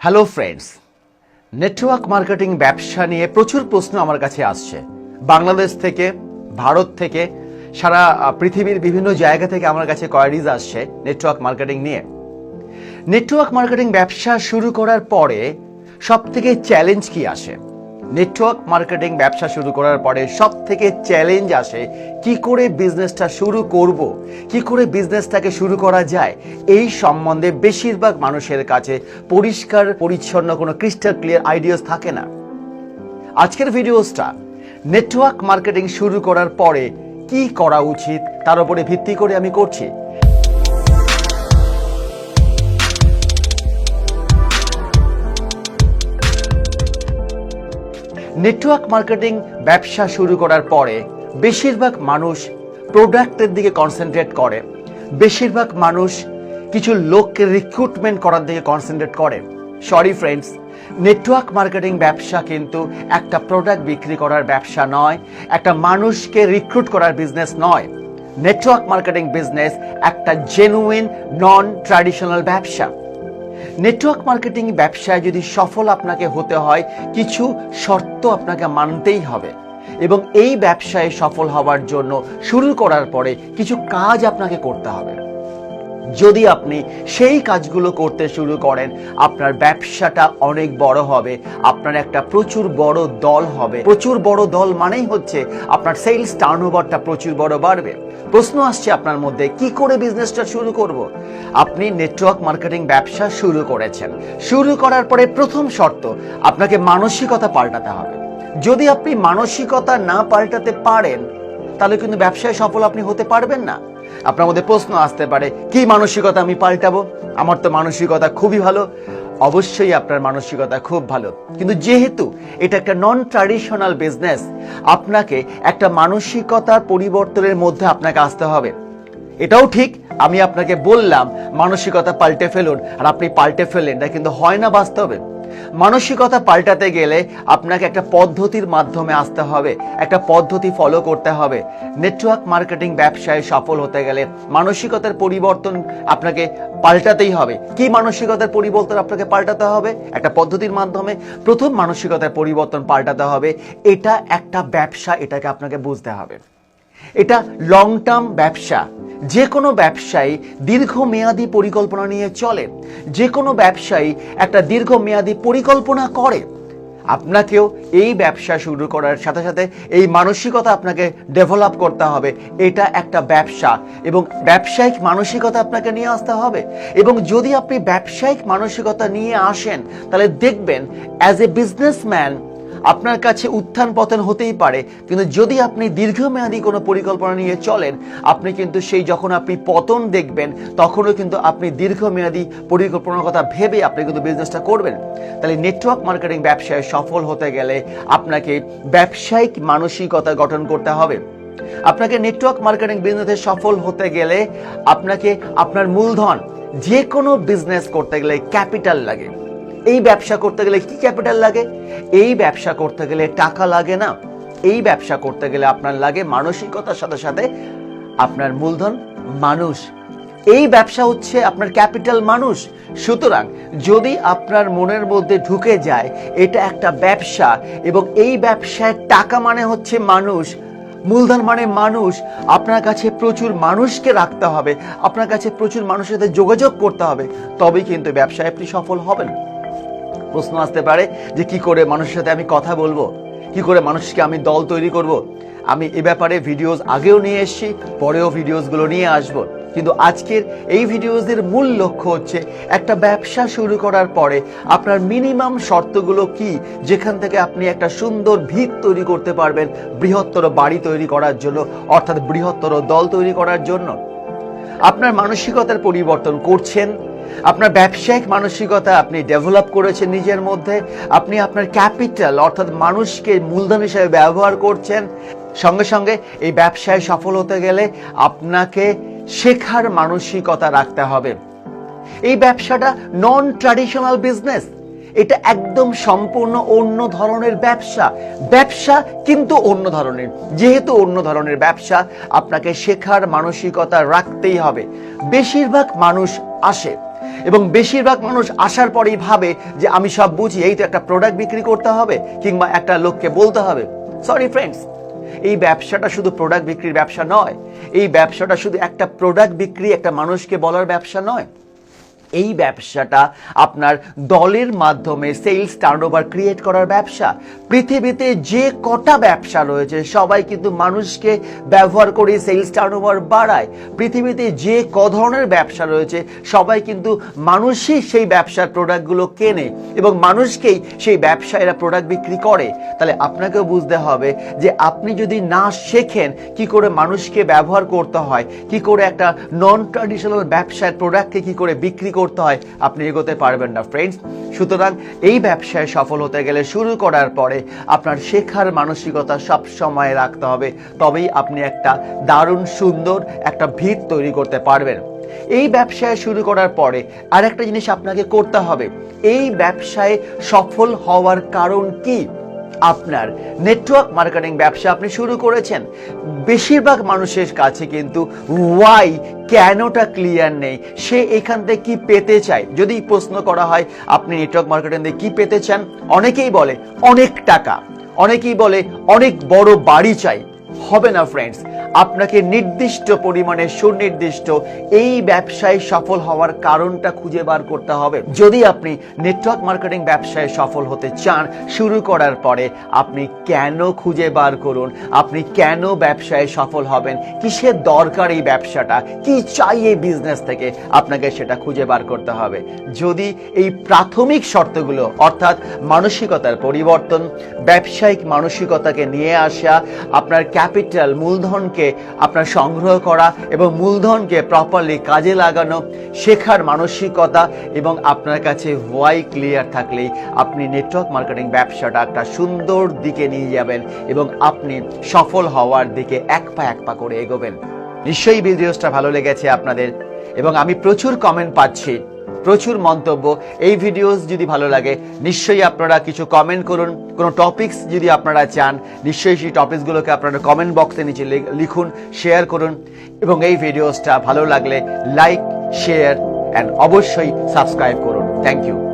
Hello friends network marketing ব্যবসা নিয়ে প্রচুর প্রশ্ন আমার কাছে আসছে। বাংলাদেশ থেকে, ভারত থেকে, সারা পৃথিবীর বিভিন্ন জায়গা থেকে আমার কাছে কোয়ারিজ আসছে নেটওয়ার্ক মার্কেটিং নিয়ে। নেটওয়ার্ক মার্কেটিং ব্যবসা শুরু করার পরে সব থেকে চ্যালেঞ্জ কি আসে? নেটওয়ার্ক মার্কেটিং ব্যবসা শুরু করার পরে সব থেকে চ্যালেঞ্জ আসে, কি করে বিজনেসটা শুরু করব, কি করে বিজনেসটাকে শুরু করা যায়? এই সম্বন্ধে বেশিরভাগ মানুষের কাছে পরিষ্কার, পরিচ্ছন্ন কোনো ক্রিস্টাল ক্লিয়ার আইডিয়াস থাকে না। আজকের ভিডিওসটা নেটওয়ার্ক মার্কেটিং শুরু করার পরে কি করা উচিত, তার উপরে ভিত্তি করে আমি করছি। নেটওয়ার্ক মার্কেটিং ব্যবসা শুরু করার পরে বেশিরভাগ মানুষ প্রোডাক্টের দিকে কনসেন্ট্রেট করে। বেশিরভাগ মানুষ কিছু লোককে রিক্রুটমেন্ট করার দিকে কনসেন্ট্রেট করে। সরি ফ্রেন্ডস নেটওয়ার্ক মার্কেটিং ব্যবসা কিন্তু একটা প্রোডাক্ট বিক্রি করার ব্যবসা নয়, একটা মানুষকে রিক্রুট করার বিজনেস নয়। নেটওয়ার্ক মার্কেটিং বিজনেস একটা জেনুইন নন ট্র্যাডিশনাল ব্যবসা। নেটওয়ার্ক মার্কেটিং ব্যবসায় যদি সফল আপনাকে হতে হয়, কিছু শর্ত আপনাকে মানতেই হবে। এবং এই ব্যবসায় সফল হওয়ার জন্য শুরু করার পরে কিছু কাজ আপনাকে করতে হবে। যদি আপনি সেই কাজগুলো করতে শুরু করেন, আপনার ব্যবসাটা অনেক বড় হবে, আপনার একটা প্রচুর বড় দল হবে। প্রচুর বড় দল মানেই হচ্ছে আপনার সেলস টার্নওভারটা প্রচুর বড় বাড়বে। প্রশ্ন আসছে আপনার মধ্যে, কি করে বিজনেসটা শুরু করব? আপনি নেটওয়ার্ক মার্কেটিং ব্যবসা শুরু করেছেন। শুরু করার পরে প্রথম শর্ত, আপনাকে মানসিকতা পাল্টাতে হবে। যদি আপনি মানসিকতা না পাল্টাতে পারেন তাহলে কিন্তু ব্যবসায় সফল আপনি হতে পারবেন না। আপনার মধ্যে প্রশ্ন আসতে পারে, কি মানসিকতা আমি পাল্টাবো? আমার তো মানসিকতা খুবই ভালো। অবশ্যই আপনার মানসিকতা খুব ভালো। কিন্তু যেহেতু এটা একটা নন ট্রাডিশনাল বিজনেস আপনাকে একটা মানসিকতার পরিবর্তনের মধ্যে আপনাকে আসতে হবে। এটাও ঠিক আমি আপনাকে বললাম, মানসিকতা পাল্টে ফেলুন। আর আপনি পাল্টে ফেললেন, এটা কিন্তু হয় না বাস্তবে। মানসিকতা পাল্টাতে গেলে আপনাকে একটা পদ্ধতির মাধ্যমে আসতে হবে। একটা পদ্ধতি ফলো করতে হবে। নেটওয়ার্ক মার্কেটিং ব্যবসায় সফল হতে গেলে মানসিকতার পরিবর্তন আপনাকে পাল্টাতেই হবে। কি মানসিকতার পরিবর্তন আপনাকে পাল্টাতে হবে? একটা পদ্ধতির মাধ্যমে প্রথম মানসিকতার পরিবর্তন পাল্টাতে হবে। এটা একটা ব্যবসা, এটাকে আপনাকে বুঝতে হবে। এটা লং টার্ম ব্যবসা। যে কোনো ব্যবসায়ী দীর্ঘমেয়াদী পরিকল্পনা নিয়ে চলে যে কোনো ব্যবসায়ী একটা দীর্ঘমেয়াদী পরিকল্পনা করে। আপনাকেও এই ব্যবসা শুরু করার সাথে সাথে এই মানসিকতা আপনাকে ডেভেলপ করতে হবে। এটা একটা ব্যবসা এবং ব্যবসায়িক মানসিকতা আপনাকে নিয়ে আসতে হবে। এবং যদি আপনি ব্যবসায়িক মানসিকতা নিয়ে আসেন, তাহলে দেখবেন অ্যাজ এ বিজনেসম্যান আপনার কাছে উত্থান পতন হতেই পারে, কিন্তু যদি আপনি দীর্ঘমেয়াদী কোনো পরিকল্পনা নিয়ে চলেন, আপনি কিন্তু সেই যখন আপনি পতন দেখবেন, তখনও কিন্তু আপনি দীর্ঘমেয়াদী পরিকল্পনার কথা ভেবে আপনি কিন্তু বিজনেসটা করবেন। তাহলে নেটওয়ার্ক মার্কেটিং ব্যবসায় সফল হতে গেলে আপনাকে ব্যবসায়িক মানসিকতা গঠন করতে হবে। আপনাকে নেটওয়ার্ক মার্কেটিং বিজনেসে সফল হতে গেলে আপনাকে আপনার মূলধন যে কোনো বিজনেস করতে গেলে ক্যাপিটাল লাগে। এই ব্যবসা করতে গেলে কি ক্যাপিটাল লাগে? এই ব্যবসা করতে গেলে টাকা লাগে না। এই ব্যবসা করতে গেলে আপনার লাগে মানসিকতার সাথে সাথে আপনার মূলধন মানুষ। এই ব্যবসা হচ্ছে আপনার ক্যাপিটাল মানুষ। সুতরাং যদি আপনার মনের মধ্যে ঢুকে যায়, এটা একটা ব্যবসা এবং এই ব্যবসায় টাকা মানে হচ্ছে মানুষ। মূলধন মানে মানুষ। আপনার কাছে প্রচুর মানুষকে রাখতে হবে। আপনার কাছে প্রচুর মানুষের সাথে যোগাযোগ করতে হবে। তবেই কিন্তু ব্যবসায় আপনি সফল হবেন। প্রশ্ন আসতে পারে যে কি করে মানুষের সাথে আমি কথা বলব? কি করে মানুষকে আমি দল তৈরি করব। আমি এ ব্যাপারে ভিডিওস আগেও নিয়ে এসেছি, পরেও ভিডিওসগুলো নিয়ে আসব। কিন্তু আজকের এই ভিডিওসের মূল লক্ষ্য হচ্ছে একটা ব্যবসা শুরু করার পরে আপনার মিনিমাম শর্তগুলো কি? যেখান থেকে আপনি একটা সুন্দর ভিত তৈরি করতে পারবেন, বৃহত্তর বাড়ি তৈরি করার জন্য, অর্থাৎ বৃহত্তর দল তৈরি করার জন্য। আপনার মানসিকতার পরিবর্তন করছেন আপনার ব্যবসায়িক মানসিকতা আপনি ডেভেলপ করেছেন নিজের মধ্যে, আপনি আপনার ক্যাপিটাল অর্থাৎ মানুষকে মূলধন হিসেবে ব্যবহার করছেন। সঙ্গে সঙ্গে এই ব্যবসায় সফল হতে গেলে আপনাকে শেখার মানসিকতা রাখতে হবে। এই ব্যবসাটা নন ট্র্যাডিশনাল বিজনেস এটা একদম সম্পূর্ণ অন্য ধরনের ব্যবসা। ব্যবসা কিন্তু অন্য ধরনের। যেহেতু অন্য ধরনের ব্যবসা, আপনাকে শেখার মানসিকতা রাখতেই হবে। বেশিরভাগ মানুষ আসে এবং বেশিরভাগ মানুষ আসার পরেই ভাবে যে আমি সব বুঝি, এই তো একটা প্রোডাক্ট বিক্রি করতে হবে কিংবা একটা লোককে বলতে হবে। সরি ফ্রেন্ডস এই ব্যবসাটা শুধু প্রোডাক্ট বিক্রির ব্যবসা নয়, এই ব্যবসাটা শুধু একটা প্রোডাক্ট বিক্রি একটা মানুষকে বলার ব্যবসা নয়। এই ব্যবসাটা আপনার দলের মাধ্যমে সেলস টার্নওভার ক্রিয়েট করার ব্যবসা। পৃথিবীতে যে কটা ব্যবসা রয়েছে, সবাই কিন্তু মানুষকে ব্যবহার করে সেলস টার্নওভার বাড়ায়। পৃথিবীতে যে ক ধরনের ব্যবসা রয়েছে, সবাই কিন্তু মানুষই সেই ব্যবসার প্রোডাক্টগুলো কেনে এবং মানুষকেই সেই ব্যবসা এরা প্রোডাক্ট বিক্রি করে। তাহলে আপনাকেও বুঝতে হবে যে আপনি যদি না শেখেন কি করে মানুষকে ব্যবহার করতে হয়, কি করে একটা নন ট্র্যাডিশনাল ব্যবসার প্রোডাক্টকে কি করে বিক্রি করতে হয়, আপনি এগোতে পারবেন না ফ্রেন্ডস সুতরাং এই ব্যবসায় সফল হতে গেলে শুরু করার পরে আপনার শেখার মানসিকতা সব সময় রাখতে হবে। তবেই আপনি একটা দারুণ, সুন্দর একটা ভিত তৈরি করতে পারবেন। এই ব্যবসায় শুরু করার পরে আরেকটা জিনিস আপনাকে করতে হবে। এই ব্যবসায় সফল হওয়ার কারণ কি? আপনার নেটওয়ার্ক মার্কেটিং ব্যবসা আপনি শুরু করেছেন। বেশিরভাগ মানুষের কাছে কিন্তু ওয়াই কেনটা ক্লিয়ার নেই? সে এখান থেকে কি পেতে চায়? যদি প্রশ্ন করা হয়, আপনি নেটওয়ার্ক মার্কেটিং দিয়ে কি পেতে চান? অনেকেই বলে, অনেক টাকা। অনেকেই বলে, অনেক বড় বাড়ি চাই। হবে না ফ্রেন্ডস আপনাকে নির্দিষ্ট পরিমাণে সুনির্দিষ্ট এই ব্যবসায় সফল হওয়ার কারণটা খুঁজে বার করতে হবে। যদি আপনি নেটওয়ার্ক মার্কেটিং ব্যবসায় সফল হতে চান, শুরু করার পরে আপনি কেন খুঁজে বার করুন? আপনি কেন ব্যবসায় সফল হবেন? কিসের দরকার এই ব্যবসাটা? কি চাই এই বিজনেস থেকে? আপনাকে সেটা খুঁজে বার করতে হবে। যদি এই প্রাথমিক শর্তগুলো, অর্থাৎ মানসিকতার পরিবর্তন, ব্যবসায়িক মানসিকতাকে নিয়ে আসা, আপনার ক্যাপিটাল, মূলধনকে আপনার সংগ্রহ করা এবং মূলধনকে প্রপারলি কাজে লাগানো শেখার মানসিকতা এবং আপনার কাছে ওয়াই ক্লিয়ার থাকলেই আপনি নেটওয়ার্ক মার্কেটিং ব্যবসাটা একটা সুন্দর দিকে নিয়ে যাবেন এবং আপনি সফল হওয়ার দিকে এক পা এক পা করে এগোবেন। নিশ্চয়ই ভিডিওসটা ভালো লেগেছে আপনাদের এবং আমি প্রচুর কমেন্ট পাচ্ছি। প্রচুর মন্তব্য। এই ভিডিওস যদি ভালো লাগে, নিশ্চয়ই আপনারা কিছু কমেন্ট করুন। কোনো টপিকস যদি আপনারা চান, নিশ্চয়ই সেই টপিকসগুলোকে আপনারা কমেন্ট বক্সে নিচে লিখুন শেয়ার করুন। এবং এই ভিডিওসটা ভালো লাগলে লাইক শেয়ার অ্যান্ড অবশ্যই সাবস্ক্রাইব করুন। Thank you